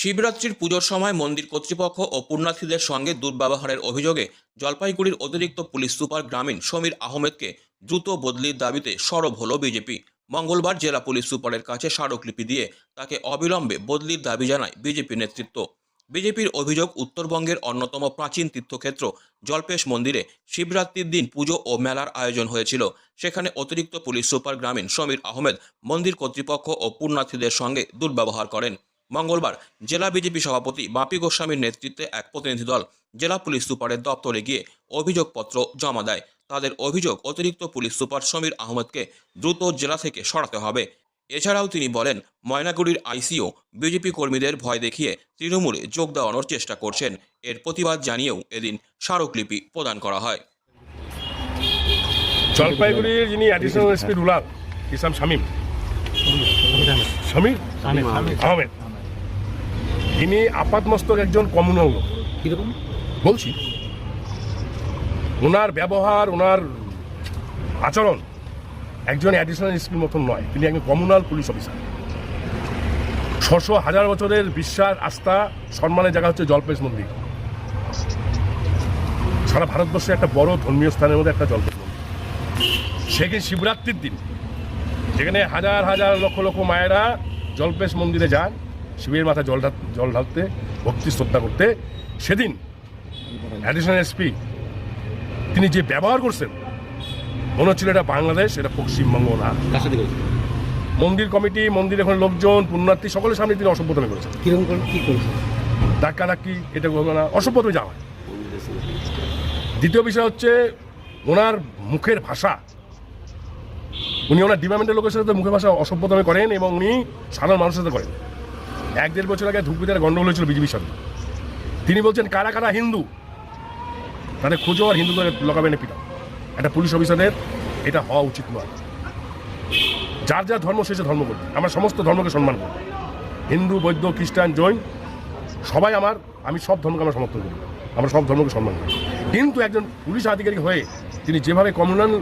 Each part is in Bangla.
শিবরাত্রির পুজোর সময় মন্দির কর্তৃপক্ষ ও পুণ্যার্থীদের সঙ্গে দুর্ব্যবহারের অভিযোগে জলপাইগুড়ির অতিরিক্ত পুলিশ সুপার গ্রামীণ সমীর আহমেদকে দ্রুত বদলির দাবিতে সরব হল বিজেপি। মঙ্গলবার জেলা পুলিশ সুপারের কাছে স্মারকলিপি দিয়ে তাকে অবিলম্বে বদলির দাবি জানায় বিজেপি নেতৃত্ব। বিজেপির অভিযোগ উত্তরবঙ্গের অন্যতম প্রাচীন তীর্থক্ষেত্র জলপেশ মন্দিরে শিবরাত্রির দিন পুজো ও মেলার আয়োজন হয়েছিল। সেখানে অতিরিক্ত পুলিশ সুপার গ্রামীণ সমীর আহমেদ মন্দির কর্তৃপক্ষ ও পুণ্যার্থীদের সঙ্গে দুর্ব্যবহার করেন। মঙ্গলবার জেলা বিজেপি সভাপতি বাপি গোস্বামীর নেতৃত্বে এক প্রতিনিধি দল জেলা পুলিশ সুপারের দপ্তরে গিয়ে অভিযোগপত্র জমা দেয়। তাদের অভিযোগ অতিরিক্ত পুলিশ সুপার সমীর আহমেদকে দ্রুত জেলা থেকে সরাতে হবে। এছাড়াও তিনি বলেন ময়নাগুড়ির আইসিও বিজেপি কর্মীদের ভয় দেখিয়ে তৃণমূলে যোগ দেওয়ানোর চেষ্টা করছেন। এর প্রতিবাদ জানিয়েও এদিন স্মারকলিপি প্রদান করা হয়। জলপাইগুড়ির যিনি অ্যাডিশনাল এসপি রুলার ইসলাম শামীম সমীর আহমেদ। ইনি আপাতমস্তক একজন কমিউনাল লোক কীরকম? বলছি ওনার ব্যবহার ওনার আচরণ একজন অ্যাডিশনাল এসপির মতন নয়। তিনি একজন কমিউনাল পুলিশ অফিসার। ছশো হাজার বছরের বিশ্বাস আস্থা সম্মানের জায়গা হচ্ছে জলপেশ মন্দির। সারা ভারতবর্ষে একটা বড় ধর্মীয় স্থানের মধ্যে একটা জলপেশ মন্দির। সেখানে শিবরাত্রির দিন যেখানে হাজার হাজার লক্ষ লক্ষ মায়েরা জলপেশ মন্দিরে যান। শিবের মাথায় জল ঢাল- জল ঢালতে ভক্তি শ্রদ্ধা করতে সেদিন অ্যাডিশনাল এসপি তিনি যে ব্যবহার করছেন মনে হচ্ছিল এটা বাংলাদেশ এটা পশ্চিমবঙ্গ না। মন্দির কমিটি মন্দির এখন লোকজন পুণ্যার্থী সকলের সামনে তিনি অসভ্যতমে করেছেন। কীরকম করে কি করেছে ধাক্কা ধাক্কি এটা ঘটনা অসভ্যতমে যাওয়া দ্বিতীয় বিষয় হচ্ছে ওনার মুখের ভাষা উনি ওনার ডিপার্টমেন্টের লোকের সাথে মুখের ভাষা অসভ্যতমে করেন এবং উনি সাধারণ মানুষের সাথে করেন। এক দেড় বছর আগে ধূপবিদার গন্ডগোল হয়েছিল বিজেপির সাথে। তিনি বলছেন, কারা কারা হিন্দু? তাদের খুঁজো আর হিন্দুদের লগাবেন পিটা একটা পুলিশ অফিসারের এটা হওয়া উচিত নয়। যার যার ধর্ম, সে ধর্ম করবে। আমরা সমস্ত ধর্মকে সম্মান করি হিন্দু, বৌদ্ধ, খ্রিস্টান, জৈন, সবাই আমার, আমি সব ধর্মকে আমরা সমর্থন করি। আমরা সব ধর্মকে সম্মান করি। কিন্তু একজন পুলিশ আধিকারিক হয়ে তিনি যেভাবে কমিউনাল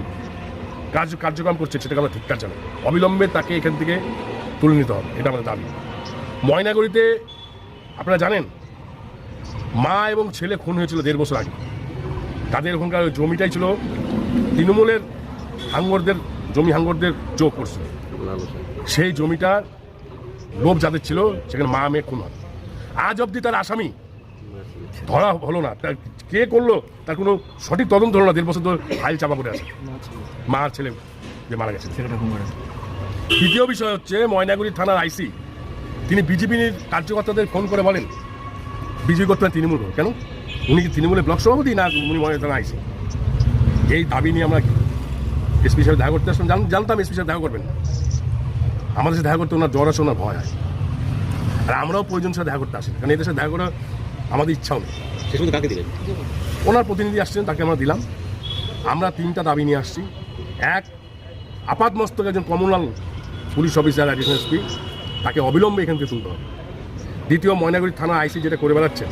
কাজ, কার্যক্রম করছে সেটাকে আমরা ঠিকঠাক জানাই। অবিলম্বে তাকে এখান থেকে তুলে নিতে হবে। এটা আমাদের দাবি। ময়নাগুড়িতে আপনারা জানেন মা এবং ছেলে খুন হয়েছিল দেড় বছর আগে। তাদের ওখানকার জমিটাই ছিল তৃণমূলের হাঙ্গরদের জমি হাঙ্গরদের যোগ করছিল। সেই জমিটা লোভ যাদের ছিল সেখানে মা মেয়ে খুন হয়। আজ অবধি তার আসামি ধরা হলো না। তার কে করল তার কোনো সঠিক তদন্ত হলো না। দেড় বছর ধরে ফাইল চাপা পড়ে আছে। মা আর ছেলে যে মারা গেছে। তৃতীয় বিষয় হচ্ছে ময়নাগুড়ি থানার আইসি তিনি বিজেপির কার্যকর্তাদের ফোন করে বলেন বিজেপি করতে তৃণমূল কেন? উনি কি তৃণমূলের ব্লক সভাপতি না উনি মনে থানা আইসি? এই দাবি নিয়ে আমরা এসপি সাহেব দেখা করতে আসলাম। জানতাম এসপি সাহেব দেখা করবেন। আমাদের সাথে দেখা করতে ওনার জ্বর আসে ওনার ভয় হয়। আর আমরাও প্রয়োজন সাথে দেখা করতে আসি কারণ এদের সাথে দেখা করা আমাদের ইচ্ছাও নেই। কাকে দিলেন? ওনার প্রতিনিধি আসছেন তাকে আমরা দিলাম। আমরা তিনটা দাবি নিয়ে আসছি। এক আপাত মস্তক একজন communal police officer additional SP. তাকে অবিলম্বে এখান থেকে তুলতে হবে। দ্বিতীয় ময়নাগুড়ি থানা আইসি যেটা করে বেড়াচ্ছেন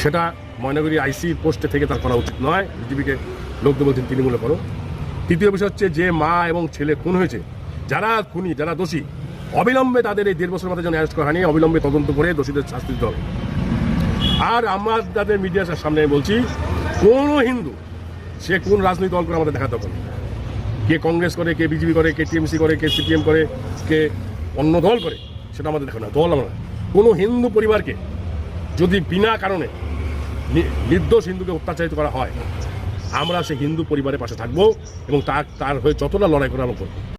সেটা ময়নাগুড়ি আইসি পোস্টে থেকে তার করা উচিত নয়, বিজেপিকে লোকদের বলছেন তৃণমূলে করো। তৃতীয় বিষয় হচ্ছে যে মা এবং ছেলে খুন হয়েছে, যারা খুনি, যারা দোষী, অবিলম্বে তাদের এই দেড় বছরের মাথায় যেন অ্যারেস্ট করা হয়নি, অবিলম্বে তদন্ত করে দোষীদের শাস্তি দিতে হবে। আর আমার তাদের মিডিয়ার সামনে বলছি, কোনো হিন্দু, সে কোন রাজনৈতিক দল করে আমাদের দেখাতে হবে। কে কংগ্রেস করে, কে বিজেপি করে, কে টিএমসি করে, কে সিপিএম করে, কে অন্য দল করে, সেটা আমাদের দেখো দেখানো দল আমরা। কোনো হিন্দু পরিবারকে যদি বিনা কারণে নি- নির্দোষ হিন্দুকে অত্যাচারিত করা হয়, আমরা সেই হিন্দু পরিবারের পাশে থাকব এবং তার তার হয়ে যতটা লড়াই করে আমরা করব।